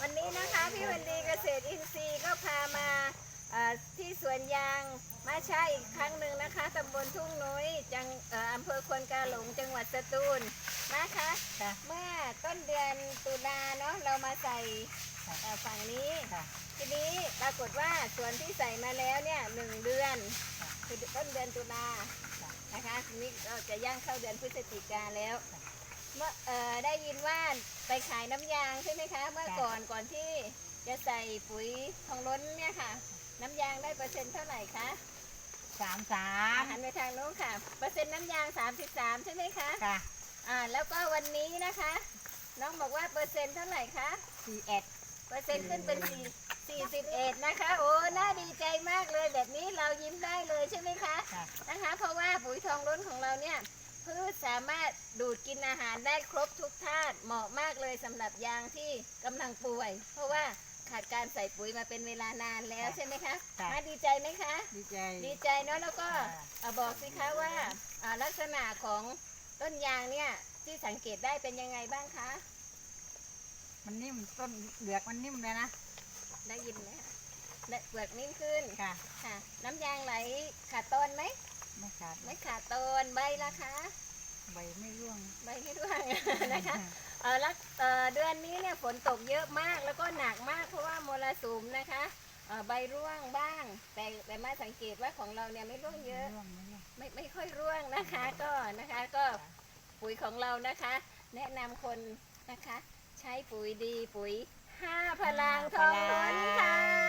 วันนี้นะคะพี่วันดีเกษตรอินทรีย์ก็พามาเอ่อที่สวนยางมาใช่อีกครั้งหนึ่งนะคะตำบลทุ่งนุ้ยจังเอ่ออำเภอควนกาหลงจังหวัดสตูลนะคะค่ะเมื่อต้นเดือนตุลาเนาะเรามาใส่ค่ะเอ่อฝั่งนี้ค่ะทีนี้ปรากฏว่าส่วนที่ใส่มาแล้วเนี่ยหนึ่งเดือนค่ะคือต้นเดือนตุลาค่ะนะคะทีนี้เราจะย่างเข้าเดือนพฤศจิกาแล้วค่ะ เมื่อเอ่อได้ยินว่าไปขายน้ำยางใช่ไหมคะ เมื่อค่ะก่อนก่อนที่จะใส่ปุ๋ยทองล้นเนี่ยค่ะ น้ำยางได้เปอร์เซ็นต์เท่าไหร่คะสามสามหันไปทางโน้นค่ะ เปอร์เซ็นต์น้ำยาง 33 ใช่ไหมคะค่ะอ่าแล้วก็วันนี้นะคะ น้องบอกว่าเปอร์เซ็นต์เท่าไหร่คะ สี่เอ็ดเปอร์เซ็นต์ขึ้นเป็น4 41นะคะ โอ้น่าดีใจมากเลยแบบนี้เรายิ้มได้เลยใช่ไหมคะ ค่ะ นะคะ เพราะว่าปุ๋ยทองล้นของเราเนี่ย พืชสามารถดูดกินอาหารได้ครบทุกธาตุเหมาะมากเลยสำหรับยางที่กำลังป่วย เพราะว่าขาดการใส่ปุ๋ยมาเป็นเวลานานแล้วค่ะใช่ไหมคะค่ะ มาดีใจไหมคะ ดีใจ ดีใจเนาะแล้วก็ค่ะ เอ่อบอกสิคะว่าอ่าลักษณะของต้นยางเนี่ยที่สังเกตได้เป็นยังไงบ้างคะ มันนิ่มต้นเหลือกมันนิ่มเลยนะได้ยินไหมคะได้เปลือกนิ่มขึ้นค่ะ ค่ะ น้ำยางไหลขาดต้นไหม ไม่ขาดไม่ขาดต้นใบละคะ ใบไม่ร่วง ใบไม่ร่วงนะคะเออแล้วเอ่อเดือนนี้เนี่ยฝนตกเยอะมากแล้วก็หนักมากเพราะว่ามรสุมนะคะเอ่อใบร่วงบ้าง แต่แต่มาสังเกตว่าของเราเนี่ยไม่ร่วงเยอะ ไม่ร่วงไม่ร่วงไม่ไม่ค่อยร่วงนะคะ ก็นะคะก็ปุ๋ยของเรานะคะ แนะนำคนนะคะ ใช้ปุ๋ยดีปุ๋ยห้าพลังทองล้นค่ะ